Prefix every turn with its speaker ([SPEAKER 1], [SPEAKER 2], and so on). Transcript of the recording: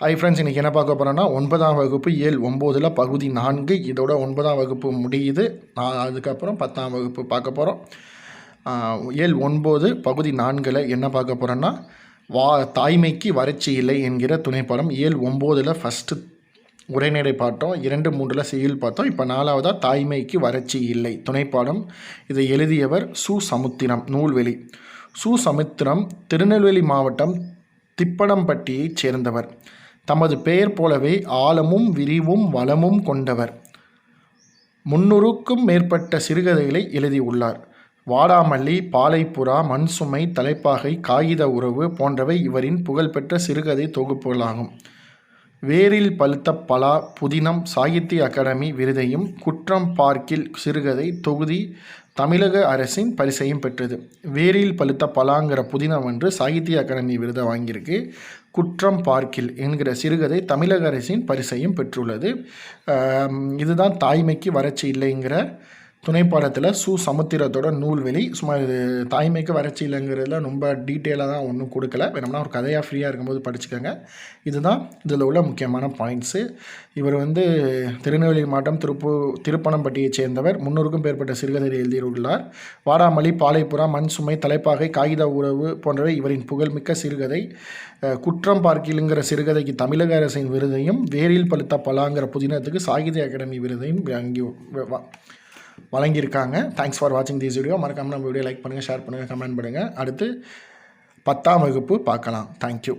[SPEAKER 1] Hi friends இன்றைக்கி என்ன பார்க்க போகிறோன்னா ஒன்பதாம் வகுப்பு ஏழு ஒம்போதில் பகுதி நான்கு. இதோட ஒன்பதாம் வகுப்பு முடியுது. நான் அதுக்கப்புறம் பத்தாம் வகுப்பு பார்க்க போகிறோம் ஏழு ஒன்பது பகுதி நான்கில் என்ன பார்க்க போகிறோன்னா வா தாய்மைக்கு வறட்சி இல்லை என்கிற துணைப்படம். ஏழு ஒம்போதில் ஃபஸ்ட்டு உரைநடை பார்த்தோம். இரண்டு மூன்றில் செய்யுள் பார்த்தோம். இப்போ நாலாவதாக தாய்மைக்கு வறட்சி இல்லை துணைப்பாடம். இதை எழுதியவர் சு. சமுத்திரம் நூல்வெளி. சு. சமுத்திரம் திருநெல்வேலி மாவட்டம் திப்பனம்பட்டியைச் சேர்ந்தவர். தமது பெயர் போலவே ஆழமும் விரிவும் வளமும் கொண்டவர். முன்னூறுக்கும் மேற்பட்ட சிறுகதைகளை எழுதியுள்ளார். வாடாமல்லி பாலைப்புறா மண்சுமை தலைப்பாகை காகித உறவு போன்றவை இவரின் புகழ்பெற்ற சிறுகதை தொகுப்புகளாகும். வேரில் பழுத்த பலா புதினம் சாகித்ய அகாடமி விருதையும் குற்றம் பார்க்கில் சிறுகதை தொகுதி தமிழக அரசின் பரிசையும் பெற்றது. வேரில் பழுத்த பலாங்கிற புதினம் என்று சாகித்ய அகாடமி விருதை வாங்கியிருக்கு. குற்றம் பார்க்கில் என்கிற சிறுகதை தமிழக அரசின் பரிசையும் பெற்றுள்ளது. இதுதான் தாய்மைக்கு வறட்சி இல்லைங்கிற துணைப்பாடத்தில் சு சமுத்திரத்தோட நூல்வெளி. சும்மா இது தாய்மைக்கு வறட்சி இல்லைங்கிறதுல ரொம்ப டீட்டெயிலாக தான் ஒன்றும் கொடுக்கல. வேணும்னா ஒரு கதையாக ஃப்ரீயாக இருக்கும்போது படிச்சுக்கோங்க. இதுதான் இதில் உள்ள முக்கியமான பாயிண்ட்ஸு இவர் வந்து திருநெல்வேலி மாவட்டம் திருப்பு திருப்பனம்பட்டியைச் சேர்ந்தவர். முன்னூறுக்கும் மேற்பட்ட சிறுகதை எழுதியுள்ளார். வாடாமலி பாலைப்புறா மண் சுமை தலைப்பாகை காகித உறவு போன்றவை இவரின் புகழ்மிக்க சிறுகதை. குற்றம் பார்க்கிலுங்கிற சிறுகதைக்கு தமிழக அரசின் விருதையும் வேரில் பழுத்த பலாங்கிற புதினத்துக்கு சாகித்ய அகாடமி விருதையும் வாங்கி வழங்கியிருக்காங்க. தேங்க்ஸ் ஃபார் வாட்சிங் திஸ் வீடியோ மறக்காமல் நம்ம வீடியோ லைக் பண்ணுங்கள் ஷேர் பண்ணுங்கள் கமெண்ட் பண்ணுங்கள் அடுத்து பத்தாம் வகுப்பு பார்க்கலாம். தேங்க்யூ